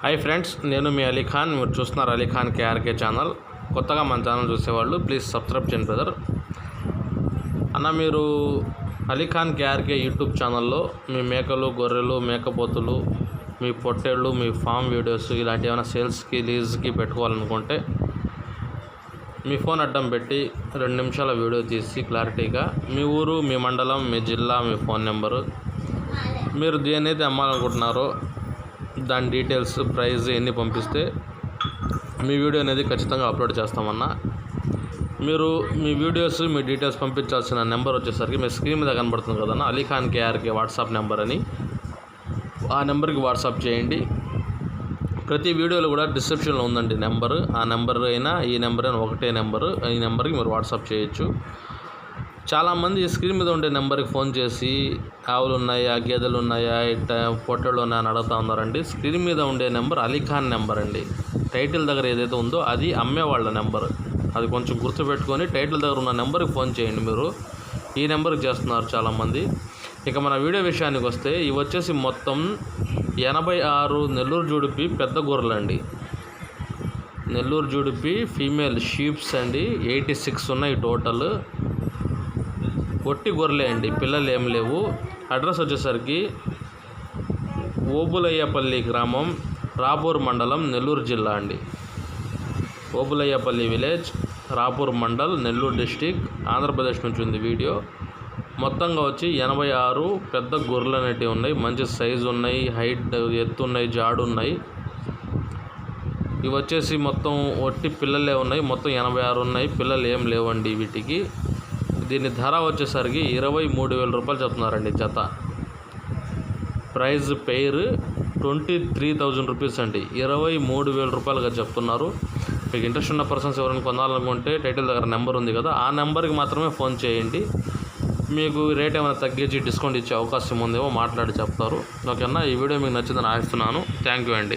Hi friends నేను మీ అలీఖాన్ మీరు చూస్తున్నారు అలీఖాన్ కేఆర్కే ఛానల్ కొత్తగా మన ఛానల్ చూసేవాళ్ళు ప్లీజ్ సబ్స్క్రైబ్ చేయండి బ్రదర్ అన్న మీరు అలీఖాన్ కేఆర్కే యూట్యూబ్ ఛానల్లో మీ మేకలు గొర్రెలు మేకపోతులు మీ పొట్టేళ్ళు మీ ఫామ్ వీడియోస్ ఇలాంటి ఏమైనా సేల్స్కి లీజ్కి పెట్టుకోవాలనుకుంటే మీ ఫోన్ అడ్డం పెట్టి రెండు నిమిషాల వీడియో తీసి క్లారిటీగా మీ ఊరు మీ మండలం మీ జిల్లా మీ ఫోన్ నెంబరు మీరు దేనైతే అమ్మాలనుకుంటున్నారో దాని డీటెయిల్స్ ప్రైస్ ఎన్ని పంపిస్తే మీ వీడియో అనేది ఖచ్చితంగా అప్లోడ్ చేస్తామన్నా. మీరు మీ వీడియోస్ మీ డీటెయిల్స్ పంపించాల్సిన నెంబర్ వచ్చేసరికి మీ స్క్రీన్ మీద కనబడుతుంది కదన్నా అలీఖాన్ కేఆర్కే వాట్సాప్ నెంబర్ అని. ఆ నెంబర్కి వాట్సాప్ చేయండి. ప్రతి వీడియోలో కూడా డిస్క్రిప్షన్లో ఉందండి నెంబర్. ఆ నెంబర్ అయినా ఈ నెంబర్ అయినా ఒకటే నెంబర్. ఈ నెంబర్కి మీరు వాట్సాప్ చేయొచ్చు. చాలామంది స్క్రీన్ మీద ఉండే నెంబర్కి ఫోన్ చేసి ఆవులు ఉన్నాయా గేదెలు ఉన్నాయా ఇట్ట పొట్టేళ్ళు ఉన్నాయా అని అడుగుతా ఉన్నారండి. స్క్రీన్ మీద ఉండే నెంబర్ అలీఖాన్ నెంబర్ అండి టైటిల్ దగ్గర ఏదైతే ఉందో అది అమ్మేవాళ్ళ నెంబర్. అది కొంచెం గుర్తుపెట్టుకొని టైటిల్ దగ్గర ఉన్న నెంబర్కి ఫోన్ చేయండి మీరు. ఈ నెంబర్కి చేస్తున్నారు చాలామంది. ఇక మన వీడియో విషయానికి వస్తే ఇవి వచ్చేసి మొత్తం ఎనభై ఆరు నెల్లూరు జుడిపి పెద్ద గొర్రెలండి. నెల్లూరు జుడిపి ఫీమేల్ షీప్స్ అండి. ఎయిటీ సిక్స్ ఉన్నాయి టోటల్. ఒట్టి గొర్రెలే అండి పిల్లలు ఏం లేవు. అడ్రస్ వచ్చేసరికి ఓబులయ్యపల్లి గ్రామం రాపూర్ మండలం నెల్లూరు జిల్లా అండి. ఓబులయ్యపల్లి విలేజ్ రాపూర్ మండల్ నెల్లూరు డిస్టిక్ ఆంధ్రప్రదేశ్ నుంచి ఉంది వీడియో. మొత్తంగా వచ్చి ఎనభై ఆరు పెద్ద గొర్రెలు అనేటివి ఉన్నాయి. మంచి సైజు ఉన్నాయి హైట్ ఎత్తు ఉన్నాయి జాడు ఉన్నాయి. ఇవి వచ్చేసి మొత్తం ఒట్టి పిల్లలే ఉన్నాయి. మొత్తం ఎనభై ఆరు ఉన్నాయి. పిల్లలు ఏం లేవండి వీటికి. దీని ధర వచ్చేసరికి ఇరవై మూడు వేల రూపాయలు చెప్తున్నారండి జత. ప్రైజ్ పేరు ట్వంటీ త్రీ థౌజండ్ రూపీస్ అండి. ఇరవై మూడు వేల రూపాయలుగా చెప్తున్నారు. మీకు ఇంట్రెస్ట్ ఉన్న పర్సన్స్ ఎవరైనా కొనాలనుకుంటే టైటిల్ దగ్గర నెంబర్ ఉంది కదా ఆ నెంబర్కి మాత్రమే ఫోన్ చేయండి. మీకు రేట్ ఏమైనా తగ్గించి డిస్కౌంట్ ఇచ్చే అవకాశం ఉందేమో మాట్లాడి చెప్తారు. ఓకేనా? ఈ వీడియో మీకు నచ్చిందని ఆశిస్తున్నాను. థ్యాంక్ యూ అండి.